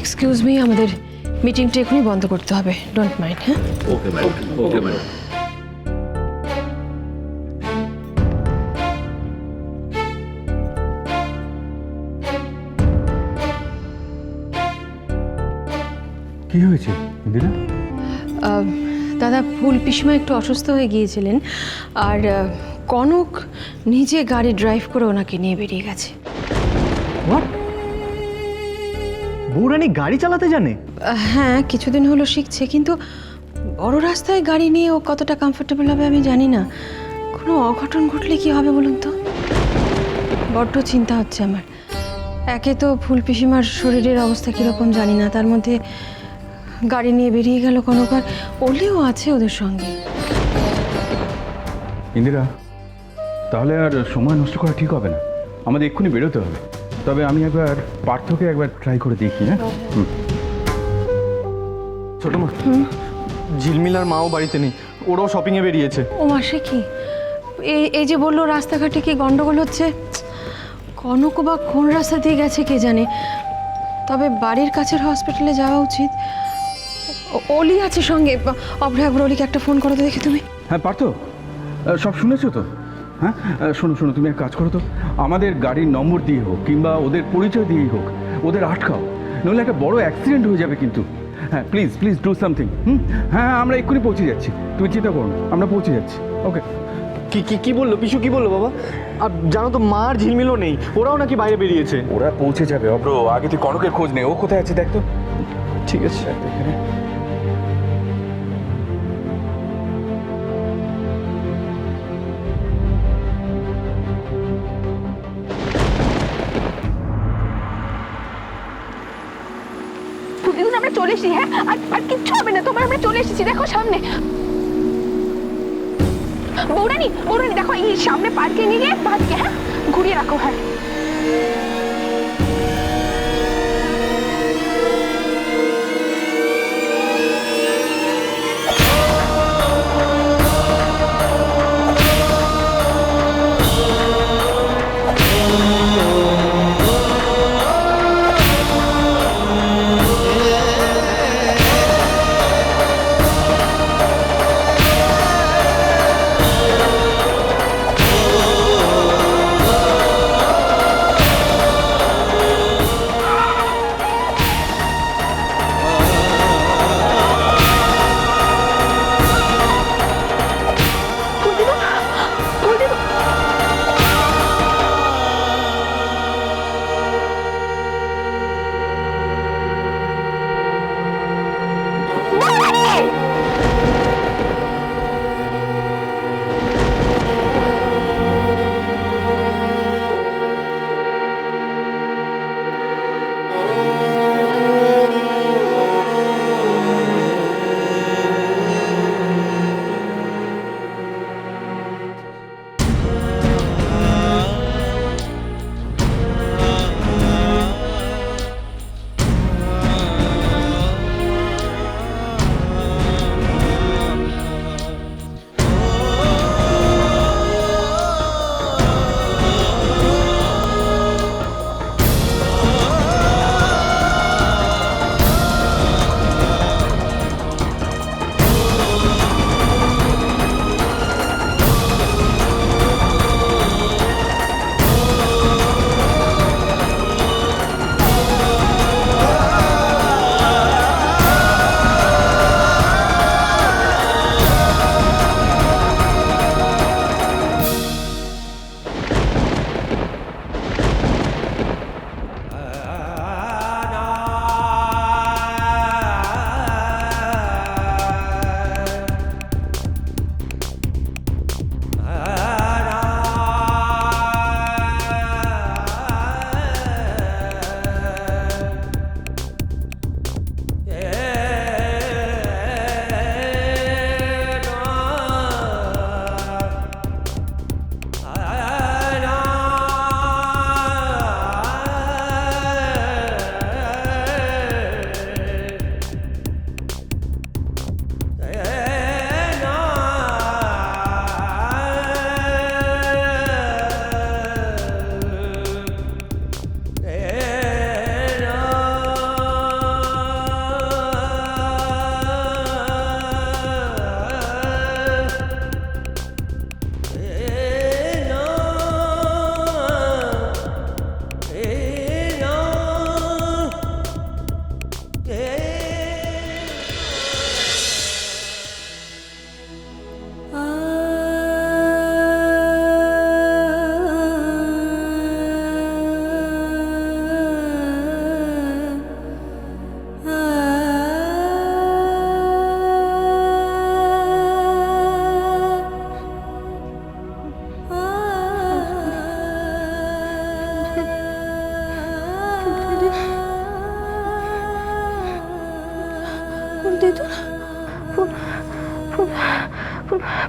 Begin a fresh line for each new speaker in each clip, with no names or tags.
Excuse me আমাদের মিটিংটা এখনই বন্ধ করতে হবে। ডোন্ট মাইন্ড হ্যাঁ?
ওকে ম্যাডাম ওকে ম্যাডাম
কি হয়েছে ইন্দিরা
দাদা ফুল পিসমা একটু অসুস্থ হয়ে গিয়েছিলেন আর কনক নিজে গাড়ি ড্রাইভ করে ওনাকে নিয়ে বেরিয়ে গেছে।
হোয়াট বৌরানি গাড়ি চালাতে জানে?
হ্যাঁ কিছুদিন হলো শিখছে কিন্তু বড় রাস্তায় গাড়ি নিয়ে ও কতটা কমফোর্টেবল হবে আমি জানি না। কোনো অঘটন ঘটলে কি হবে বলুন তো? বড্ড চিন্তা হচ্ছে আমার। একে তো ফুল পিসিমার শরীরের অবস্থা কীরকম জানি না তার মধ্যে গাড়ি নিয়ে বেরিয়ে গেল কনকার ওলেও আছে ওদের সঙ্গে।
ইন্দিরা তাহলে আর সময় নষ্ট করা ঠিক হবে না। আমাদের এক্ষুনি বেরোতে হবে। তবে আমি একবার পার্থকে একবার ট্রাই করে দেখি হ্যাঁ? হুম।
ছোট মা ঝিলমিলার মাও বাড়িতে নেই ওরাও শপিংয়ে বেরিয়েছে।
ও মাসে কি? এই এই যে বলল রাস্তাঘাটে কি গন্ডগোল হচ্ছে? কনক বা কোন রাস্তা দিয়ে গেছে কে জানে? তবে বাড়ির কাছের হসপিটালে যাওয়া উচিত। ও- অলি আছে সঙ্গে। অভ্র একবার অলিকে একটা ফোন করো তো দেখি তুমি।
হ্যাঁ পার্থ আহ, সব শুনেছো তো? হ্যাঁ? শোনো শোনো তুমি এক কাজ করো তো। আমাদের গাড়ির নম্বর দিয়ে হোক কিংবা ওদের পরিচয় দিয়েই হোক ওদের আটকাও। নইলে একটা বড় অ্যাক্সিডেন্ট হয়ে যাবে কিন্তু। হ্যাঁ please please do something hmm? হ্যাঁ আমরা এক্ষুনি পৌঁছে যাচ্ছি। তুমি চিন্তা করো না, আমরা পৌঁছে যাচ্ছি ওকে
কি কি কি বলল? পিছু কি বলল বাবা? আর জানো তো মার ঝিলমিলও নেই ওরাও নাকি বাইরে বেরিয়েছে।
ওরা পৌঁছে যাবে অব্র। আগে তুই কনকের খোঁজ নেই ও কোথায় আছে দেখ তো।
ঠিক আছে।
এখানে।
চলে এসেছি হ্যাঁ? আর আর কিচ্ছু হবে না, তোমার আমরা চলে এসেছি, দেখো সামনে। বৌরানি বৌরানি, দেখো এই সামনে পার্কে নিয়ে গিয়ে পার্কে হ্যাঁ? ঘুরিয়ে রাখো হ্যাঁ।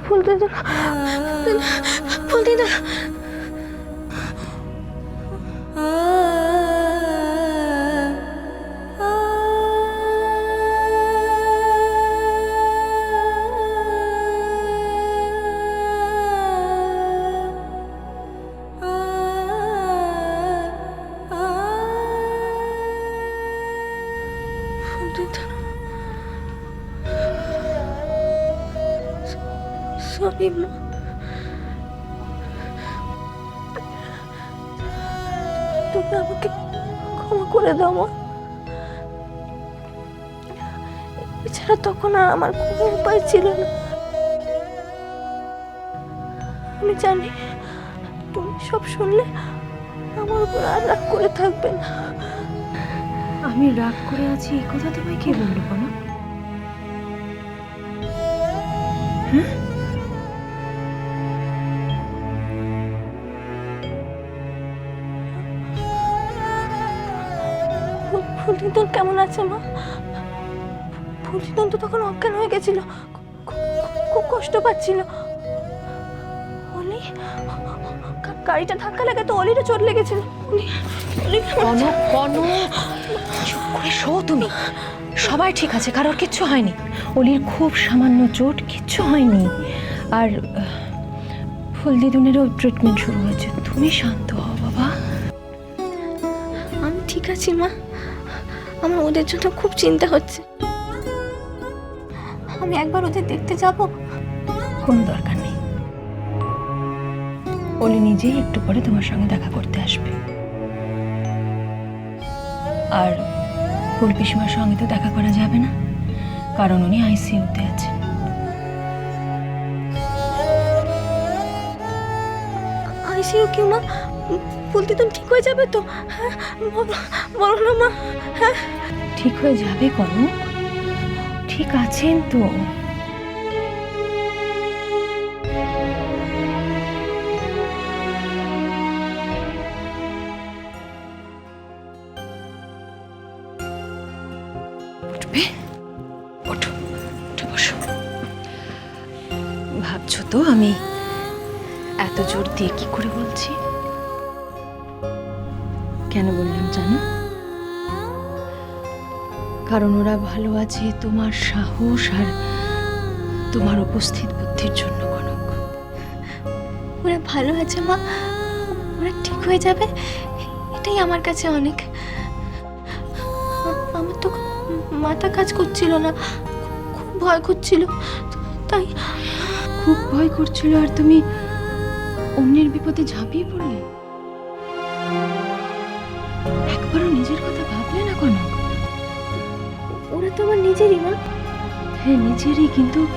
ফুল দিদুন ফুল দিদুন ফুল সরি তুমি আমাকে ক্ষমা করে দাও, মা। এছাড়া তখন আর আমার কোনো উপায় ছিল না। আমি জানি তুমি সব শুনলে আমার উপর আর রাগ করে থাকবে না।
আমি রাগ করে আছি, এই কথা তোমায় কে বলল বলো?
ফুল ফুলদিদন কেমন আছে মা? ফুলদিদন তো তখন অজ্ঞান হয়ে গেছিল। খুব কষ্ট পাচ্ছিল। অলি গাড়িটা ধাক্কা লেগে তো অলিরও চোট লেগেছিল?
কনক কনক চুপ করে শো তুমি। সবাই ঠিক আছে কারোর কিচ্ছু হয়নি। অলির খুব সামান্য চোট কিচ্ছু হয়নি। আর আহ, ফুলদিদুনেরও ট্রিটমেন্ট শুরু হয়েছে। তুমি শান্ত হও বাবা।
আমি ঠিক আছি মা। আমার ওদের জন্য খুব চিন্তা হচ্ছে। আমি একবার ওদের দেখতে যাব?
কোনো দরকার নেই। উনি নিজেই একটু পরে তোমার সঙ্গে দেখা করতে আসবে। আর ফুল পিসিমার সঙ্গে তো দেখা করা যাবে না, কারণ উনি আইসিইউতে আছেন।
আইসিইউ কি মা ফুলদিদন ঠিক হয়ে যাবে তো? হ্যাঁ? বলো- না মা। হ্যাঁ?
ঠিক হয়ে যাবে কনক। ঠিক আছেন তো? ভাবছ তো আমি এত জোর দিয়ে কি করে বলছি? কেন বললাম জানো? কারণ ওরা ভালো আছে তোমার সাহস আর তোমার উপস্থিত বুদ্ধির জন্য কনক।
ওরা ভালো আছে মা। ওরা ঠিক হয়ে যাবে। এটাই আমার কাছে অনেক। আমার তো মাথা কাজ করছিল না। খুব ভয় করছিল। তাই
খুব ভয় করছিল আর তুমি অন্যের বিপদে ঝাঁপিয়ে পড়লে? একবারও নিজের কথা ভাবলে না কনক?
ওরা তো আমার নিজেরই মা।
হ্যাঁ নিজেরই কিন্তু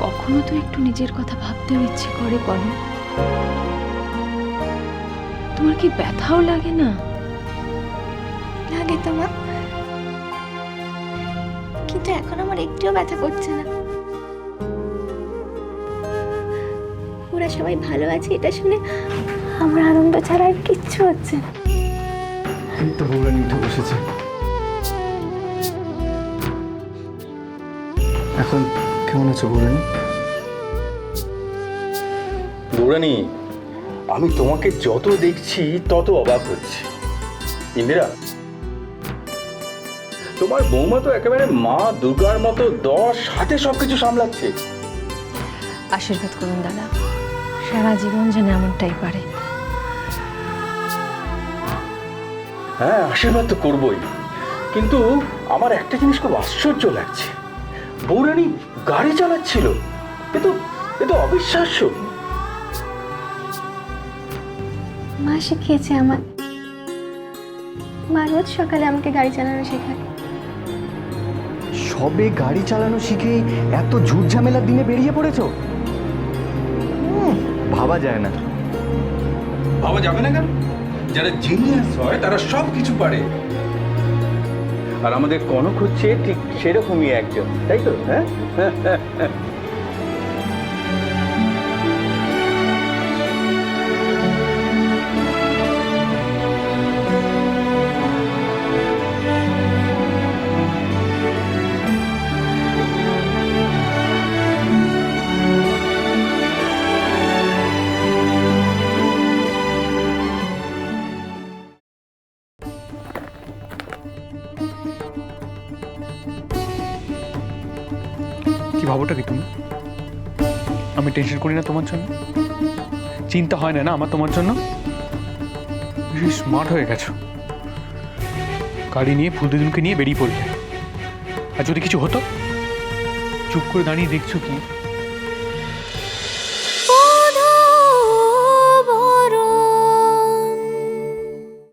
কখনো তো একটু নিজের কথা ভাবতেও ইচ্ছে করে কনক। তোমার কি ব্যথাও লাগে না?
লাগে তো মা। কিন্তু এখন আমার একটুও ব্যথা করছে না। ওরা সবাই ভালো আছে এটা শুনে আমার আনন্দ ছাড়া আর কিচ্ছু হচ্ছে না।
এই তো বউরানি উঠে বসেছে। এখন কেমন আছো বউরানি?
গৌরানী আমি তোমাকে যত দেখছি তত অবাক হচ্ছি। ইন্দিরা তোমার বৌমা তো একেবারে মা দুর্গার মতো দশ হাতে সবকিছু সামলাচ্ছে।
আশীর্বাদ করুন দাদা। সারা জীবন যেন এমনটাই পারে।
হ্যাঁ আশীর্বাদ তো করবই। কিন্তু আমার একটা জিনিস খুব আশ্চর্য লাগছে। বৌরানী গাড়ি চালাচ্ছিল। এ তো এ তো অবিশ্বাস্য।
মা শিখিয়েছে আমার মা রোজ সকালে আমাকে গাড়ি চালানো শেখায়।
সবে গাড়ি চালানো শিখে এত ঝুট ঝামেলার দিনে বেরিয়ে পড়েছো? ভাবা যায় না।
ভাবা যাবে না কেন? যারা জিনিয়াস হয়, তারা সব কিছু পারে। আর আমাদের কনক হচ্ছে ঠিক সেরকমই একজন, তাই তো? হ্যাঁ?
আমি টেনশন করি না তোমার জন্য। চিন্তা হয় না না, আমার তোমার জন্য। স্মার্ট হয়ে গেছো। গাড়ি নিয়ে ফুল দুজনকে নিয়ে বেরিয়ে পড়বে আর যদি কিছু হতো? চুপ করে দাঁড়িয়ে দেখছ কি?